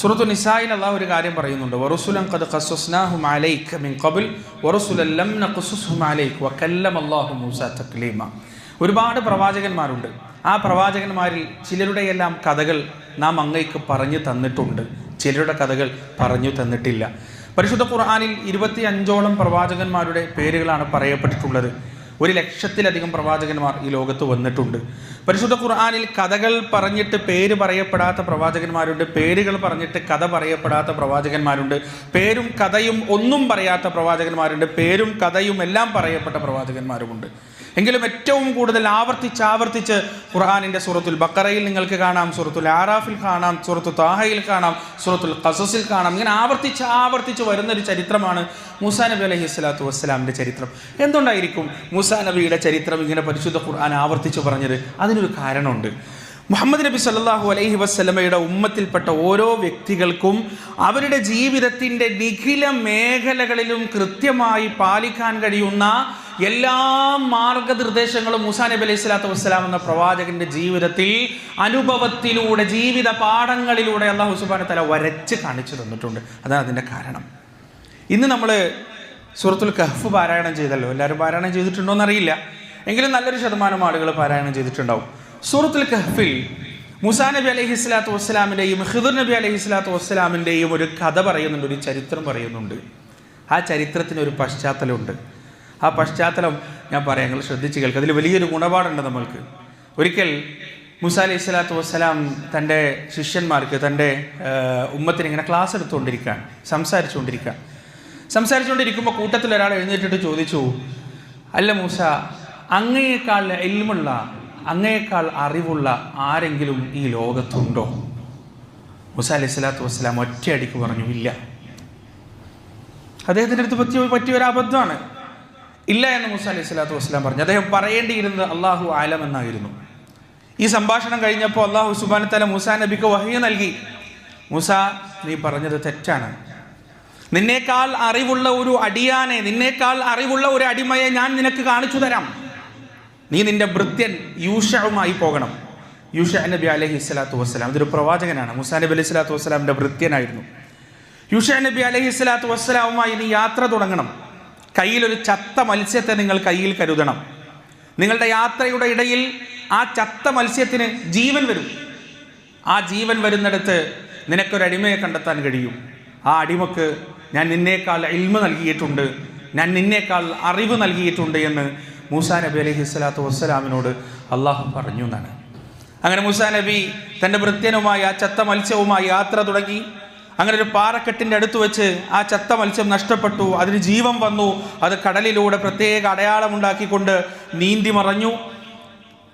സുറത്തു നിസായിൽ അള്ളാഹ് ഒരു കാര്യം പറയുന്നുണ്ട്. ഖദ് മിൻ ലം അല്ലാഹു മൂസ തക്ലീമ. ഒരുപാട് പ്രവാചകന്മാരുണ്ട്. ആ പ്രവാചകന്മാരിൽ ചിലരുടെയെല്ലാം കഥകൾ നാം അങ്ങേക്ക് പറഞ്ഞു തന്നിട്ടുണ്ട്. ചിലരുടെ കഥകൾ പറഞ്ഞു തന്നിട്ടില്ല. പരിശുദ്ധ ഖുർആാനിൽ ഇരുപത്തി അഞ്ചോളം പ്രവാചകന്മാരുടെ പേരുകളാണ് പറയപ്പെട്ടിട്ടുള്ളത്. ഒരു ലക്ഷത്തിലധികം പ്രവാചകന്മാർ ഈ ലോകത്ത് വന്നിട്ടുണ്ട്. പരിശുദ്ധ ഖുർആാനിൽ കഥകൾ പറഞ്ഞിട്ട് പേര് പറയപ്പെടാത്ത പ്രവാചകന്മാരുണ്ട്. പേരുകൾ പറഞ്ഞിട്ട് കഥ പറയപ്പെടാത്ത പ്രവാചകന്മാരുണ്ട്. പേരും കഥയും ഒന്നും പറയാത്ത പ്രവാചകന്മാരുണ്ട്. പേരും കഥയും എല്ലാം പറയപ്പെട്ട പ്രവാചകന്മാരുമുണ്ട്. എങ്കിലും ഏറ്റവും കൂടുതൽ ആവർത്തിച്ച് ആവർത്തിച്ച് ഖുർഹാനിന്റെ സൂറത്തുൽ ബക്കറയിൽ നിങ്ങൾക്ക് കാണാം സൂറത്തുൽ ആറാഫിൽ കാണാം സൂറത്തു താഹയിൽ കാണാം സൂറത്തുൽ ഖസസിൽ കാണാം. ഇങ്ങനെ ആവർത്തിച്ച് ആവർത്തിച്ച് വരുന്നൊരു ചരിത്രമാണ് മൂസാ നബി അലൈഹി സ്വലാത്തു വസ്സലാമിന്റെ ചരിത്രം. എന്തുകൊണ്ടായിരിക്കും മൂസാ നബിയുടെ ചരിത്രം ഇങ്ങനെ പരിശുദ്ധ ഖുർആൻ ആവർത്തിച്ച് പറഞ്ഞത്? അതിനൊരു കാരണമുണ്ട്. മുഹമ്മദ് നബി സല്ലാഹു അലൈഹി വസ്ലമയുടെ ഉമ്മത്തിൽപ്പെട്ട ഓരോ വ്യക്തികൾക്കും അവരുടെ ജീവിതത്തിന്റെ നിഖില മേഖലകളിലും കൃത്യമായി പാലിക്കാൻ കഴിയുന്ന എല്ലാ മാർഗനിർദ്ദേശങ്ങളും മൂസാ നബി അലൈഹി സ്വലാത്തു വസ്സലാം എന്ന പ്രവാചകന്റെ ജീവിതത്തിൽ അനുഭവത്തിലൂടെ ജീവിത പാഠങ്ങളിലൂടെ അള്ളാഹു സുബാന തല വരച്ച് കാണിച്ചു തന്നിട്ടുണ്ട്. അതാണ് അതിന്റെ കാരണം. ഇന്ന് നമ്മൾ സുഹൃത്തുൽ കഹഫ് പാരായണം ചെയ്തല്ലോ. എല്ലാവരും പാരായണം ചെയ്തിട്ടുണ്ടോ എന്നറിയില്ല. എങ്കിലും നല്ലൊരു ശതമാനം ആളുകൾ പാരായണം ചെയ്തിട്ടുണ്ടാവും. സൂറത്തുൽ കഹഫിൽ മുസാ നബി അലൈഹി സ്വലാത്തു വസ്സലാമിന്റെയും ഹിദുർ നബി അലൈഹി സ്വലാത്തു വസ്സലാമിന്റെയും ഒരു കഥ പറയുന്നുണ്ട് ഒരു ചരിത്രം പറയുന്നുണ്ട്. ആ ചരിത്രത്തിന് ഒരു പശ്ചാത്തലമുണ്ട്. ആ പശ്ചാത്തലം ഞാൻ പറയാം. നിങ്ങൾ ശ്രദ്ധിച്ച് കേൾക്കുക. അതിൽ വലിയൊരു ഗുണപാടുണ്ട് നമ്മൾക്ക്. ഒരിക്കൽ മുസ അലൈഹി സ്വലാത്തു വസ്സലാം തന്റെ ശിഷ്യന്മാർക്ക് തന്റെ ഉമ്മത്തിന് ഇങ്ങനെ ക്ലാസ് എടുത്തുകൊണ്ടിരിക്കുകയാണ്. സംസാരിച്ചുകൊണ്ടിരിക്കുകയാണ് സംസാരിച്ചുകൊണ്ടിരിക്കുമ്പോൾ കൂട്ടത്തിൽ ഒരാൾ എഴുന്നേറ്റിട്ട് ചോദിച്ചു അല്ല മൂസ അങ്ങയേക്കാൾ എൽമുള്ള അങ്ങയേക്കാൾ അറിവുള്ള ആരെങ്കിലും ഈ ലോകത്തുണ്ടോ? മുസ അലൈഹി സ്വലാത്തു വസ്സലാം ഒറ്റയടിക്ക് പറഞ്ഞു ഇല്ല. അദ്ദേഹത്തിന്റെ അടുത്ത് പറ്റിയ പറ്റിയ ഒരു അബദ്ധമാണ്. ഇല്ല എന്ന് മൂസ അലൈഹി സ്വലാത്തു വസ്സലാം പറഞ്ഞു. അദ്ദേഹം പറയേണ്ടിയിരുന്നത് അള്ളാഹു ആലം എന്നായിരുന്നു. ഈ സംഭാഷണം കഴിഞ്ഞപ്പോൾ അള്ളാഹു സുബാൻ തല മൂസ നബിക്ക് വഹിയ നൽകി. മൂസ നീ പറഞ്ഞത് തെറ്റാണ്. നിന്നേക്കാൾ അറിവുള്ള ഒരു അടിയാനെ നിന്നേക്കാൾ അറിവുള്ള ഒരു അടിമയെ ഞാൻ നിനക്ക് കാണിച്ചു തരാം. നീ നിന്റെ ഭൃത്യൻ യൂഷവുമായി പോകണം. യൂഷ നബി അലഹി സ്വലാത്തു വസ്സലാം ഇതൊരു പ്രവാചകനാണ്. മുസാ നബി അലൈഹി സ്വലാത്തു വസ്സലാമിന്റെ ഭൃത്യനായിരുന്നു. യൂഷ നബി അലഹി സ്വലാത്തു വസ്സലാമുമായി നീ യാത്ര തുടങ്ങണം. കയ്യിലൊരു ചത്ത മത്സ്യത്തെ നിങ്ങൾ കയ്യിൽ കരുതണം. നിങ്ങളുടെ യാത്രയുടെ ഇടയിൽ ആ ചത്ത മത്സ്യത്തിന് ജീവൻ വരും. ആ ജീവൻ വരുന്നിടത്ത് നിനക്കൊരു അടിമയെ കണ്ടെത്താൻ കഴിയും. ആ അടിമക്ക് ഞാൻ നിന്നേക്കാൾ ഇൽമ നൽകിയിട്ടുണ്ട് ഞാൻ നിന്നേക്കാൾ അറിവ് നൽകിയിട്ടുണ്ട് എന്ന് മൂസാ നബി അലൈഹി സ്വലാത്തു വസ്സലാമിനോട് അള്ളാഹു പറഞ്ഞു എന്നാണ് അങ്ങനെ മൂസാ നബി തന്റെ വൃത്യനുമായി ആ ചത്ത മത്സ്യവുമായി യാത്ര തുടങ്ങി. അങ്ങനെ ഒരു പാറക്കെട്ടിന്റെ അടുത്ത് വെച്ച് ആ ചത്ത മത്സ്യം നഷ്ടപ്പെട്ടു അതിന് ജീവൻ വന്നു. അത് കടലിലൂടെ പ്രത്യേക അടയാളമുണ്ടാക്കിക്കൊണ്ട് നീന്തി മറഞ്ഞു.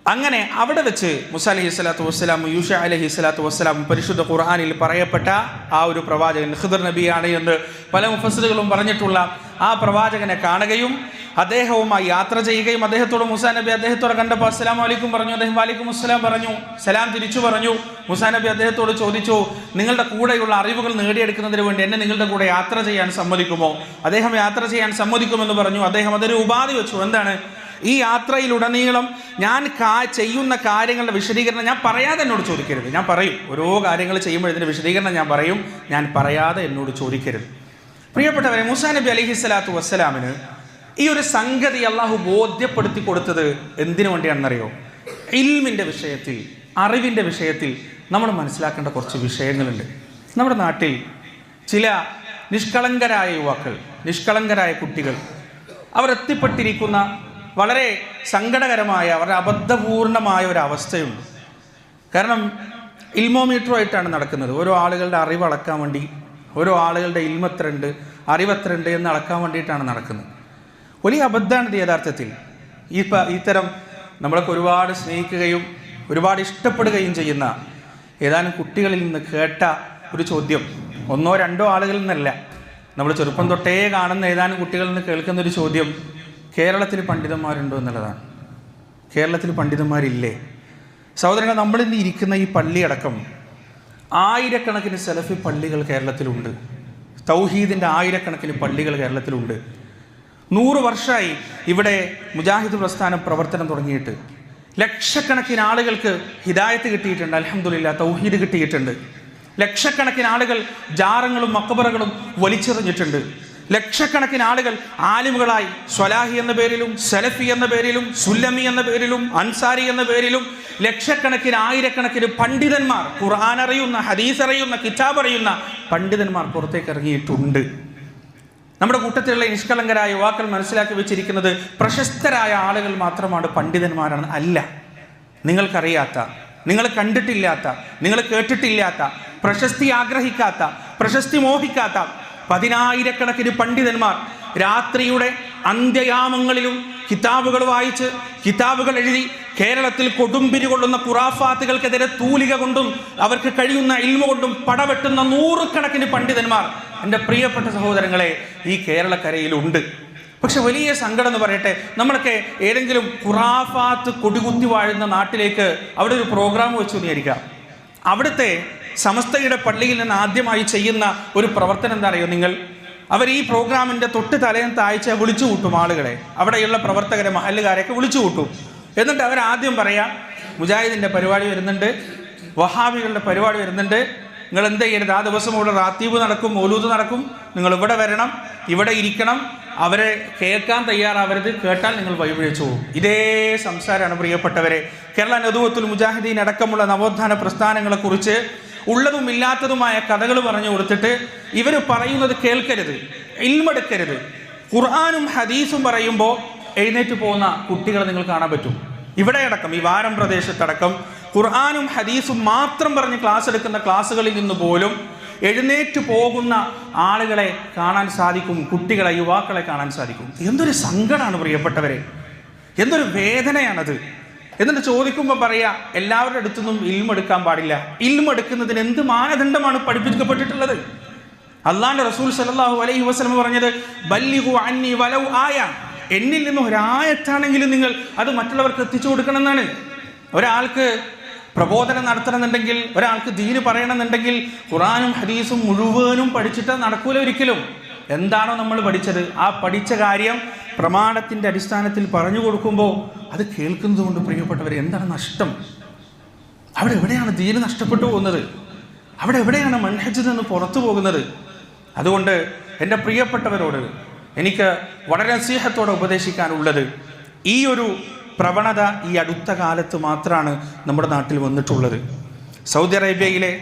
അങ്ങനെ അവിടെ വെച്ച് മുസ അലഹി സ്വലാത്തു വസ്സലാം യൂഷ അലഹി സ്വലാത്തു വസ്സലാം പരിശുദ്ധ ഖുർആാനിൽ പറയപ്പെട്ട ആ ഒരു പ്രവാചകൻ ഖിദർ നബിയാണ് എന്ന് പല മുഫസറുകളും പറഞ്ഞിട്ടുള്ള ആ പ്രവാചകനെ കാണുകയും അദ്ദേഹവുമായി യാത്ര ചെയ്യുകയും അദ്ദേഹത്തോട് മുസാ നബി അദ്ദേഹത്തോട് കണ്ടപ്പോൾ അസ്സലാം വലൈക്കും പറഞ്ഞു അദ്ദേഹം വാലിക്കും അസ്സലാം പറഞ്ഞു സലാം തിരിച്ചു പറഞ്ഞു. മുസാ നബി അദ്ദേഹത്തോട് ചോദിച്ചു നിങ്ങളുടെ കൂടെയുള്ള അറിവുകൾ നേടിയെടുക്കുന്നതിന് വേണ്ടി എന്നെ നിങ്ങളുടെ കൂടെ യാത്ര ചെയ്യാൻ സമ്മതിക്കുമോ? അദ്ദേഹം യാത്ര ചെയ്യാൻ സമ്മതിക്കുമെന്ന് പറഞ്ഞു. അദ്ദേഹം അതൊരു ഉപാധി വെച്ചു. എന്താണ്? ഈ യാത്രയിലുടനീളം ഞാൻ കാ ചെയ്യുന്ന കാര്യങ്ങളുടെ വിശദീകരണം ഞാൻ പറയാതെ എന്നോട് ചോദിക്കരുത്. ഞാൻ പറയും. ഓരോ കാര്യങ്ങൾ ചെയ്യുമ്പോൾ ഇതിന്റെ വിശദീകരണം ഞാൻ പറയും. ഞാൻ പറയാതെ എന്നോട് ചോദിക്കരുത്. പ്രിയപ്പെട്ടവരെ മൂസാ നബി അലഹി സ്വലാത്തു വസ്സലാമിന് ഈ ഒരു സംഗതി അള്ളാഹു ബോധ്യപ്പെടുത്തി കൊടുത്തത് എന്തിനു വേണ്ടിയാണെന്നറിയോ? ഇൽമിന്റെ വിഷയത്തിൽ അറിവിന്റെ വിഷയത്തിൽ നമ്മൾ മനസ്സിലാക്കേണ്ട കുറച്ച് വിഷയങ്ങളുണ്ട്. നമ്മുടെ നാട്ടിൽ ചില നിഷ്കളങ്കരായ യുവാക്കൾ നിഷ്കളങ്കരായ കുട്ടികൾ അവർ എത്തിപ്പെട്ടിരിക്കുന്ന വളരെ സങ്കടകരമായ വളരെ അബദ്ധപൂർണമായ ഒരു അവസ്ഥയുണ്ട്. കാരണം ഇൽമോമീറ്ററുമായിട്ടാണ് നടക്കുന്നത്. ഓരോ ആളുകളുടെ അറിവ് അളക്കാൻ വേണ്ടി ഓരോ ആളുകളുടെ ഇൽമത്രണ്ട് അറിവത്രണ്ട് എന്ന് അളക്കാൻ വേണ്ടിയിട്ടാണ് നടക്കുന്നത്. വലിയ അബദ്ധമാണ് ഇത് യഥാർത്ഥത്തിൽ. ഈ ഇത്തരം നമ്മളൊക്കെ ഒരുപാട് സ്നേഹിക്കുകയും ഒരുപാട് ഇഷ്ടപ്പെടുകയും ചെയ്യുന്ന ഏതാനും കുട്ടികളിൽ നിന്ന് കേട്ട ഒരു ചോദ്യം. ഒന്നോ രണ്ടോ ആളുകളിൽ നിന്നല്ല. നമ്മൾ ചെറുപ്പം തൊട്ടേ കാണുന്ന ഏതാനും കുട്ടികളിൽ നിന്ന് കേൾക്കുന്ന ഒരു ചോദ്യം. കേരളത്തിൽ പണ്ഡിതന്മാരുണ്ടോ എന്നുള്ളതാണ്. കേരളത്തിൽ പണ്ഡിതന്മാരില്ലേ? സഹോദരങ്ങൾ നമ്മളിന്ന് ഇരിക്കുന്ന ഈ പള്ളിയടക്കം ആയിരക്കണക്കിന് സെലഫി പള്ളികൾ കേരളത്തിലുണ്ട്. തൗഹീദിന്റെ ആയിരക്കണക്കിന് പള്ളികൾ കേരളത്തിലുണ്ട്. നൂറ് വർഷമായി ഇവിടെ മുജാഹിദ് പ്രസ്ഥാനം പ്രവർത്തനം തുടങ്ങിയിട്ട്. ലക്ഷക്കണക്കിന് ആളുകൾക്ക് ഹിദായത്ത് കിട്ടിയിട്ടുണ്ട് അലഹമുല്ല തൗഹീദ് കിട്ടിയിട്ടുണ്ട്. ലക്ഷക്കണക്കിന് ആളുകൾ ജാറങ്ങളും മക്കബറകളും വലിച്ചെറിഞ്ഞിട്ടുണ്ട്. ലക്ഷക്കണക്കിന് ആളുകൾ ആലിമുകളായി സ്വലാഹി എന്ന പേരിലും സലഫി എന്ന പേരിലും സുല്ലമി എന്ന പേരിലും അൻസാരി എന്ന പേരിലും ലക്ഷക്കണക്കിന് ആയിരക്കണക്കിന് പണ്ഡിതന്മാർ ഖുർആൻ അറിയുന്ന ഹദീസ് അറിയുന്ന കിതാബ് അറിയുന്ന പണ്ഡിതന്മാർ പുറത്തേക്ക് ഇറങ്ങിയിട്ടുണ്ട്. നമ്മുടെ കൂട്ടത്തിലുള്ള നിഷ്കളങ്കരായ യുവാക്കൾ മനസ്സിലാക്കി വെച്ചിരിക്കുന്നത് പ്രശസ്തരായ ആളുകൾ മാത്രമാണ് പണ്ഡിതന്മാരാണ് അല്ല. നിങ്ങൾക്കറിയാത്ത നിങ്ങൾ കണ്ടിട്ടില്ലാത്ത നിങ്ങൾ കേട്ടിട്ടില്ലാത്ത പ്രശസ്തി ആഗ്രഹിക്കാത്ത പ്രശസ്തി മോഹിക്കാത്ത പതിനായിരക്കണക്കിന് പണ്ഡിതന്മാർ രാത്രിയുടെ അന്ത്യയാമങ്ങളിലും കിതാബുകൾ വായിച്ച് കിതാബുകൾ എഴുതി കേരളത്തിൽ കൊടുമ്പിരി കൊള്ളുന്ന ഖുറാഫാത്തുകൾക്കെതിരെ തൂലിക കൊണ്ടും അവർക്ക് കഴിയുന്ന ഇൽമ കൊണ്ടും പടവെട്ടുന്ന നൂറുകണക്കിന് പണ്ഡിതന്മാർ. എന്റെ പ്രിയപ്പെട്ട സഹോദരങ്ങളെ ഈ കേരളക്കരയിലുണ്ട്. പക്ഷെ വലിയ സങ്കടം എന്ന് പറയട്ടെ നമ്മളൊക്കെ ഏതെങ്കിലും ഖുറാഫാത്ത് കൊടികുത്തി വാഴുന്ന നാട്ടിലേക്ക് അവിടെ ഒരു പ്രോഗ്രാം വെച്ചു വിചാരിക്കാം അവിടുത്തെ സമസ്തയുടെ പള്ളിയിൽ നിന്ന് ആദ്യമായി ചെയ്യുന്ന ഒരു പ്രവർത്തനം എന്താ അറിയോ നിങ്ങൾ? അവർ ഈ പ്രോഗ്രാമിന്റെ തൊട്ട് തലയും താഴ്ച വിളിച്ചു കൂട്ടും ആളുകളെ. അവിടെയുള്ള പ്രവർത്തകരെ മഹല്ലുകാരെയൊക്കെ വിളിച്ചു കൂട്ടും. എന്നിട്ട് അവർ ആദ്യം പറയാം മുജാഹിദിന്റെ പരിപാടി വരുന്നുണ്ട് വഹാബികളുടെ പരിപാടി വരുന്നുണ്ട്. നിങ്ങൾ എന്ത് ചെയ്യരുത്? ആ ദിവസം ഇവിടെ റാത്തീബ് നടക്കും മൗലൂദ് നടക്കും. നിങ്ങൾ ഇവിടെ വരണം ഇവിടെ ഇരിക്കണം. അവരെ കേൾക്കാൻ തയ്യാറാവരുത് കേട്ടാൽ നിങ്ങൾ വഴിപിഴിച്ചു പോകും. ഇതേ സംസാരമാണ് പ്രിയപ്പെട്ടവരെ. കേരള നദുവത്തുൽ മുജാഹിദീൻ അടക്കമുള്ള നവോത്ഥാന പ്രസ്ഥാനങ്ങളെക്കുറിച്ച് ഉള്ളതും ഇല്ലാത്തതുമായ കഥകൾ പറഞ്ഞു കൊടുത്തിട്ട് ഇവർ പറയുന്നത് കേൾക്കരുത് ഇൽമെടുക്കരുത്. ഖുർആാനും ഹദീസും പറയുമ്പോൾ എഴുന്നേറ്റ് പോകുന്ന കുട്ടികളെ നിങ്ങൾ കാണാൻ പറ്റും. ഇവിടെ അടക്കം ഈ വാരം പ്രദേശത്തടക്കം ഖുർആാനും ഹദീസും മാത്രം പറഞ്ഞ് ക്ലാസ് എടുക്കുന്ന ക്ലാസ്സുകളിൽ നിന്ന് പോലും എഴുന്നേറ്റ് പോകുന്ന ആളുകളെ കാണാൻ സാധിക്കും കുട്ടികളെ യുവാക്കളെ കാണാൻ സാധിക്കും. എന്തൊരു സങ്കടമാണ് പ്രിയപ്പെട്ടവരെ. എന്തൊരു വേദനയാണത്. എന്നിട്ട് ചോദിക്കുമ്പോൾ പറയാ എല്ലാവരുടെ അടുത്തൊന്നും ഇൽമെടുക്കാൻ പാടില്ല. ഇൽമെടുക്കുന്നതിന് എന്ത് മാനദണ്ഡമാണ് പഠിപ്പിക്കപ്പെട്ടിട്ടുള്ളത്? അള്ളാന്റെ റസൂൽ സല്ലല്ലാഹു അലൈഹി വസല്ലം പറഞ്ഞത് ബല്ലിഹു അന്നി വലൗ ആയ. എന്നിൽ നിന്ന് ഒരായത്താണെങ്കിലും നിങ്ങൾ അത് മറ്റുള്ളവർക്ക് എത്തിച്ചു കൊടുക്കണം എന്നാണ് ഒരാൾക്ക് പ്രബോധനം നടത്തണമെന്നുണ്ടെങ്കിൽ ഒരാൾക്ക് ദീന് പറയണമെന്നുണ്ടെങ്കിൽ ഖുറാനും ഹദീസും മുഴുവനും പഠിച്ചിട്ട് നടക്കൂല ഒരിക്കലും. എന്താണോ നമ്മൾ പഠിച്ചത്. ആ പഠിച്ച കാര്യം പ്രമാണത്തിന്റെ അടിസ്ഥാനത്തിൽ പറഞ്ഞു കൊടുക്കുമ്പോൾ അത് കേൾക്കുന്നത് കൊണ്ട് പ്രിയപ്പെട്ടവർ എന്താണ് നഷ്ടം? അവിടെ എവിടെയാണ് ദീന് നഷ്ടപ്പെട്ടു പോകുന്നത്? അവിടെ എവിടെയാണ് മൻഹജിൽ നിന്ന് പുറത്തു പോകുന്നത്? അതുകൊണ്ട് എന്റെ പ്രിയപ്പെട്ടവരോട് എനിക്ക് വളരെ സ്നേഹത്തോടെ ഉപദേശിക്കാനുള്ളത് ഈ ഒരു പ്രവണത ഈ അടുത്ത കാലത്ത് മാത്രമാണ് നമ്മുടെ നാട്ടിൽ വന്നിട്ടുള്ളത്. സൗദി അറേബ്യയിലെ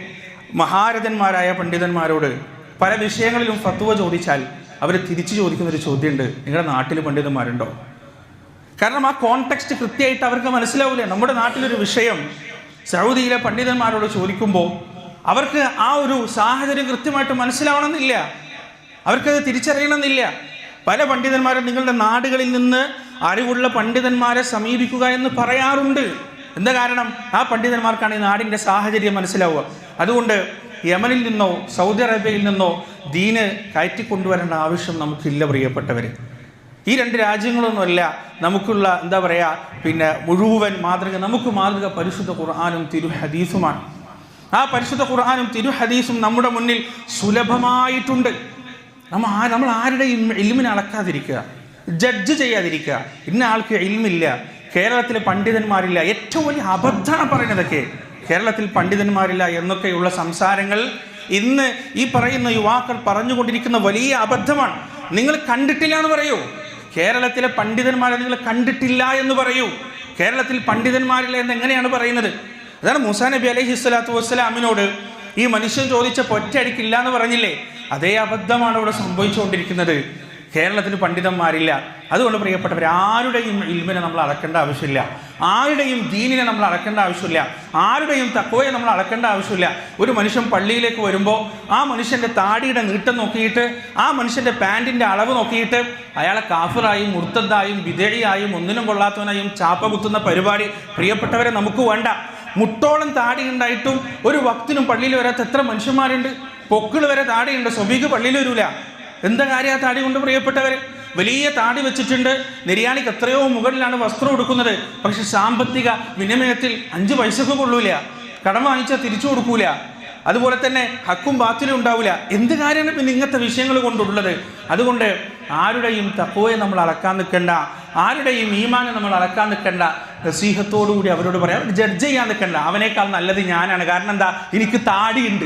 മഹാരഥന്മാരായ പണ്ഡിതന്മാരോട് പല വിഷയങ്ങളിലും ഫത്വ ചോദിച്ചാൽ അവർ തിരിച്ചു ചോദിക്കുന്ന ഒരു ചോദ്യമുണ്ട്. നിങ്ങളുടെ നാട്ടിൽ പണ്ഡിതന്മാരുണ്ടോ കാരണം ആ കോൺടെക്സ്റ്റ് കൃത്യമായിട്ട് അവർക്ക് മനസ്സിലാവില്ല. നമ്മുടെ നാട്ടിലൊരു വിഷയം സൗദിയിലെ പണ്ഡിതന്മാരോട് ചോദിക്കുമ്പോൾ അവർക്ക് ആ ഒരു സാഹചര്യം കൃത്യമായിട്ട് മനസ്സിലാവണമെന്നില്ല. അവർക്കത് തിരിച്ചറിയണമെന്നില്ല. പല പണ്ഡിതന്മാരും നിങ്ങളുടെ നാടുകളിൽ നിന്ന് അറിവുള്ള പണ്ഡിതന്മാരെ സമീപിക്കുക എന്ന് പറയാറുണ്ട്. എന്താ കാരണം? ആ പണ്ഡിതന്മാർക്കാണ് ഈ നാടിന്റെ സാഹചര്യം മനസ്സിലാവുക. അതുകൊണ്ട് യമനിൽ നിന്നോ സൗദി അറേബ്യയിൽ നിന്നോ ദീന് കയറ്റിക്കൊണ്ടുവരേണ്ട ആവശ്യം നമുക്കില്ല പ്രിയപ്പെട്ടവർ ഈ രണ്ട് രാജ്യങ്ങളൊന്നുമല്ല നമുക്കുള്ള എന്താ പറയുക പിന്നെ മുഴുവൻ മാതൃക നമുക്ക് മാതൃക പരിശുദ്ധ ഖുർആാനും തിരു ഹദീസുമാണ്. ആ പരിശുദ്ധ ഖുർആാനും തിരു ഹദീസും നമ്മുടെ മുന്നിൽ സുലഭമായിട്ടുണ്ട്. നമ്മൾ ആ നമ്മൾ ആരുടെയും ഇൽമിനെ അളക്കാതിരിക്കുക ജഡ്ജ് ചെയ്യാതിരിക്കുക. ഇന്ന ആൾക്ക് ഇൽമില്ല കേരളത്തിലെ പണ്ഡിതന്മാരില്ല. ഏറ്റവും വലിയ അബദ്ധമാണ് പറയുന്നതൊക്കെ. കേരളത്തിൽ പണ്ഡിതന്മാരില്ല എന്നൊക്കെയുള്ള സംസാരങ്ങൾ ഇന്ന് ഈ പറയുന്ന യുവാക്കൾ പറഞ്ഞുകൊണ്ടിരിക്കുന്ന വലിയ അബദ്ധമാണ്. നിങ്ങൾ കണ്ടിട്ടില്ല എന്ന് പറയൂ. കേരളത്തിലെ പണ്ഡിതന്മാരെ നിങ്ങൾ കണ്ടിട്ടില്ല എന്ന് പറയൂ. കേരളത്തിൽ പണ്ഡിതന്മാരില്ല എന്ന് എങ്ങനെയാണ് പറയുന്നത്? അതാണ് മൂസാ നബി അലൈഹി സ്വലാത്തു വസ്സലാമിനോട് ഈ മനുഷ്യൻ ചോദിച്ച പൊറ്റടിക്കില്ല എന്ന് പറഞ്ഞില്ലേ? അതേ അബദ്ധമാണ് ഇവിടെ സംഭവിച്ചുകൊണ്ടിരിക്കുന്നത്. കേരളത്തിൽ പണ്ഡിതന്മാരില്ല. അതുകൊണ്ട് പ്രിയപ്പെട്ടവർ ആരുടെയും ഇൽമിനെ നമ്മൾ അളക്കേണ്ട ആവശ്യമില്ല. ആരുടെയും ദീനിനെ നമ്മൾ അളക്കേണ്ട ആവശ്യമില്ല. ആരുടെയും തക്കോയെ നമ്മൾ അളക്കേണ്ട ആവശ്യമില്ല. ഒരു മനുഷ്യൻ പള്ളിയിലേക്ക് വരുമ്പോൾ ആ മനുഷ്യന്റെ താടിയുടെ നീട്ടം നോക്കിയിട്ട് ആ മനുഷ്യന്റെ പാന്റിന്റെ അളവ് നോക്കിയിട്ട് അയാളെ കാഫിറായും മുർത്തദ്ദായും വിധേയായും ഒന്നിനും കൊള്ളാത്തവനായും ചാപ്പ കുത്തുന്ന പരിപാടി പ്രിയപ്പെട്ടവരെ നമുക്ക് വേണ്ട. മുട്ടോളം താടി ഉണ്ടായിട്ടും ഒരു വക്തിനും പള്ളിയിൽ വരാത്ത എത്ര മനുഷ്യന്മാരുണ്ട്? പൊക്കിൾ വരെ താടിയുണ്ട്. സ്വബീക്ക് പള്ളിയിൽ വരൂല. എന്താ കാര്യം ആ താടി കൊണ്ട് പ്രിയപ്പെട്ടവർ വലിയ താടി വെച്ചിട്ടുണ്ട്. നിര്യാണിക്ക് എത്രയോ മുകളിലാണ് വസ്ത്രം കൊടുക്കുന്നത് പക്ഷെ സാമ്പത്തിക വിനിമയത്തിൽ അഞ്ച് പൈസക്ക് കൊള്ളൂല. കടം വാങ്ങിച്ചാൽ തിരിച്ചു കൊടുക്കൂല. അതുപോലെ തന്നെ ഹക്കും ബാത്തിലും ഉണ്ടാവില്ല എന്ത് കാര്യമാണ് പിന്നെ ഇങ്ങനത്തെ വിഷയങ്ങൾ കൊണ്ടുള്ളത്? അതുകൊണ്ട് ആരുടെയും തക്കോയെ നമ്മൾ അളക്കാൻ നിൽക്കണ്ട. ആരുടെയും ഈമാനെ നമ്മൾ അളക്കാൻ നിൽക്കണ്ട. നസീഹത്തോടുകൂടി അവരോട് പറയാം ജഡ്ജ് ചെയ്യാൻ നിൽക്കണ്ട. അവനേക്കാൾ നല്ലത് ഞാനാണ്. കാരണം എന്താ? എനിക്ക് താടിയുണ്ട്.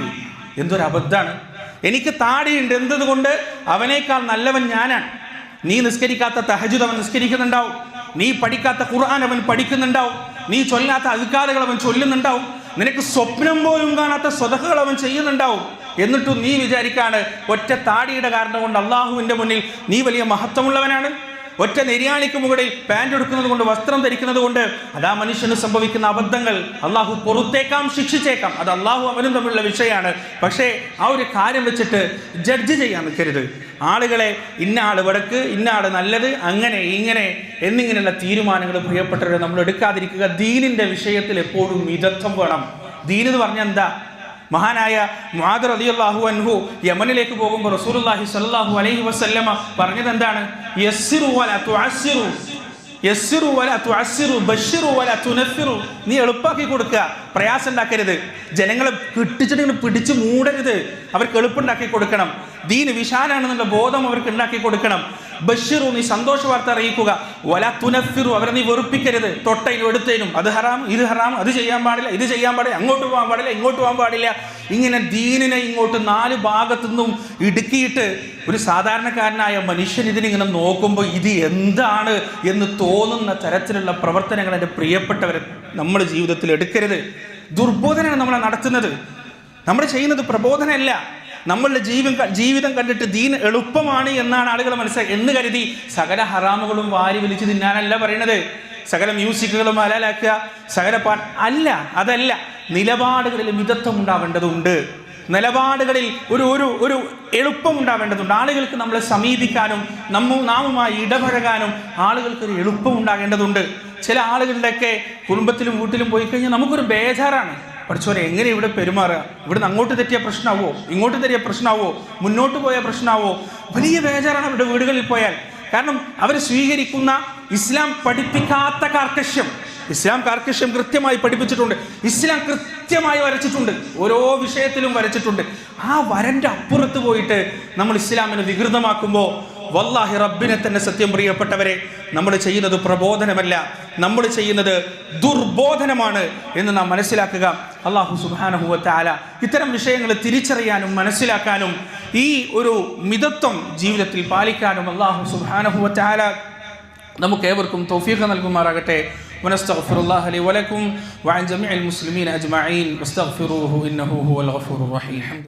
എന്തൊരു അബദ്ധമാണ്. എനിക്ക് താടിയുണ്ട്. എന്തുകൊണ്ട്? അവനേക്കാൾ നല്ലവൻ ഞാനാണ്. നീ നിസ്കരിക്കാത്ത തഹജുദ് അവൻ നിസ്കരിക്കുന്നുണ്ടാവും. നീ പഠിക്കാത്ത ഖുർആൻ അവൻ പഠിക്കുന്നുണ്ടാവും. നീ ചൊല്ലാത്ത അധികാരങ്ങൾ അവൻ ചൊല്ലുന്നുണ്ടാവും. നിനക്ക് സ്വപ്നം പോലും കാണാത്ത സ്വതഹകൾ അവൻ ചെയ്യുന്നുണ്ടാവും. എന്നിട്ടും നീ വിചാരിക്കാണ് ഒറ്റ താടിയുടെ കാരണം കൊണ്ട് അള്ളാഹുവിന്റെ മുന്നിൽ നീ വലിയ മഹത്വമുള്ളവനാണ്. ഒറ്റ നെരിയാണിക്ക് മുകളിൽ പാന്റ് എടുക്കുന്നത് കൊണ്ട് വസ്ത്രം ധരിക്കുന്നത് കൊണ്ട് അതാ മനുഷ്യന് സംഭവിക്കുന്ന അബദ്ധങ്ങൾ. അള്ളാഹു പുറത്തേക്കാം ശിക്ഷിച്ചേക്കാം. അത് അള്ളാഹു അവനും തമ്മിലുള്ള വിഷയമാണ്. പക്ഷേ ആ ഒരു കാര്യം വെച്ചിട്ട് ജഡ്ജ് ചെയ്യാൻ നിൽക്കരുത്. ആളുകളെ ഇന്ന ആൾ വടക്ക് ഇന്ന ആൾ നല്ലത് അങ്ങനെ ഇങ്ങനെ എന്നിങ്ങനെയുള്ള തീരുമാനങ്ങൾ പ്രിയപ്പെട്ടവരെ നമ്മൾ എടുക്കാതിരിക്കുക. ദീനിന്റെ വിഷയത്തിൽ എപ്പോഴും മിതത്വം വേണം. ദീൻ എന്ന് പറഞ്ഞാൽ എന്താ? മഹാനായ മുആദ് റളിയല്ലാഹു അൻഹു യമനിലേക്ക് പോകുമ്പോൾ റസൂലുള്ളാഹി സ്വല്ലല്ലാഹു അലൈഹി വസല്ലമ പറഞ്ഞത് എന്താണ് യസ്സിറു വല തുഅസ്സിറു ബഷിറു വല തുനഫിറു. നീ എളുപ്പാക്കി കൊടുക്കുക. പ്രയാസം ഉണ്ടാക്കരുത്. ജനങ്ങളെ കിട്ടിച്ചിട്ട് ഇങ്ങനെ പിടിച്ച് മൂടരുത്. അവർക്ക് എളുപ്പമുണ്ടാക്കി കൊടുക്കണം. ദീന് വിശാലാണെന്നുള്ള ബോധം അവർക്ക് ഉണ്ടാക്കി കൊടുക്കണം. ബഷിറു നീ സന്തോഷ വാർത്ത അറിയിക്കുക. വല തുനഫിറു അവരെ നീ വെറുപ്പിക്കരുത്. തൊട്ടയിലും എടുത്തതിനും അത് ഹറാം ഇത് ഹറാം. അത് ചെയ്യാൻ പാടില്ല ഇത് ചെയ്യാൻ പാടില്ല. അങ്ങോട്ട് പോകാൻ പാടില്ല ഇങ്ങോട്ട് പോകാൻ പാടില്ല. ഇങ്ങനെ ദീനിനെ ഇങ്ങോട്ട് നാല് ഭാഗത്തു നിന്നും ഇടുക്കിയിട്ട് ഒരു സാധാരണക്കാരനായ മനുഷ്യൻ ഇതിനിങ്ങനെ നോക്കുമ്പോൾ ഇത് എന്താണ് എന്ന് തോന്നുന്ന തരത്തിലുള്ള പ്രവർത്തനങ്ങൾ എന്റെ പ്രിയപ്പെട്ടവരെ നമ്മുടെ ജീവിതത്തിൽ എടുക്കരുത്. ദുർബോധനമാണ് നമ്മളെ നടത്തുന്നത്. നമ്മൾ ചെയ്യുന്നത് പ്രബോധനമല്ല. നമ്മളുടെ ജീവൻ ജീവിതം കണ്ടിട്ട് ദീൻ എളുപ്പമാണ് എന്നാണ് ആളുകൾ മനസ്സിലാക്കി എന്ന് കരുതി സകല ഹറാമുകളും വാരി വലിച്ച് തിന്നാനല്ല പറയണത് സകല മ്യൂസിക്കുകളും അലാലാക്കുക. സകല പാട്ട് അല്ല അതല്ല. നിലപാടുകളിൽ മിതത്വം ഉണ്ടാവേണ്ടതുണ്ട് നിലപാടുകളിൽ ഒരു ഒരു ഒരു എളുപ്പം ഉണ്ടാവേണ്ടതുണ്ട് ആളുകൾക്ക് നമ്മളെ സമീപിക്കാനും നമ്മ നാമുമായി ഇടപഴകാനും ആളുകൾക്ക് ഒരു എളുപ്പം ഉണ്ടാകേണ്ടതുണ്ട് ചില ആളുകളുടെയൊക്കെ കുടുംബത്തിലും വീട്ടിലും പോയി കഴിഞ്ഞാൽ നമുക്കൊരു ബേജാറാണ്. പഠിച്ചവരെ എങ്ങനെ ഇവിടെ പെരുമാറുക? ഇവിടുന്ന് അങ്ങോട്ട് തെറ്റിയ പ്രശ്നമാവോ? ഇങ്ങോട്ട് തെറ്റിയ പ്രശ്നമാവോ? മുന്നോട്ട് പോയ പ്രശ്നമാവോ? വലിയ ബേജാറാണ് അവരുടെ വീടുകളിൽ പോയാൽ. കാരണം അവർ സ്വീകരിക്കുന്ന ഇസ്ലാം പഠിപ്പിക്കാത്ത കാർക്കശ്യം. ഇസ്ലാം കാർക്കശ്യം കൃത്യമായി പഠിപ്പിച്ചിട്ടുണ്ട്. ഇസ്ലാം കൃത്യമായി വരച്ചിട്ടുണ്ട്. ഓരോ വിഷയത്തിലും വരച്ചിട്ടുണ്ട്. ആ വരന്റെ അപ്പുറത്ത് പോയിട്ട് നമ്മൾ ഇസ്ലാമിനെ വികൃതമാക്കുമ്പോൾ വല്ലാഹി റബ്ബിനെ തന്നെ സത്യം പ്രിയപ്പെട്ടവരെ നമ്മൾ ചെയ്യുന്നത് പ്രബോധനമല്ല. നമ്മൾ ചെയ്യുന്നത് ദുർബോധനമാണ് എന്ന് നാം മനസ്സിലാക്കുക. അള്ളാഹു സുബാനഹുവത്താല ഇത്തരം വിഷയങ്ങൾ തിരിച്ചറിയാനും മനസ്സിലാക്കാനും ഈ ഒരു മിതത്വം ജീവിതത്തിൽ പാലിക്കാനും അള്ളാഹു സുബാനഹുവത്താല നമുക്ക് ഏവർക്കും തൗഫീഖ് നൽകുമാറാകട്ടെ. ونستغفر الله لي ولكم وعن جميع المسلمين أجمعين. واستغفروه إنه هو الغفور الرحيم.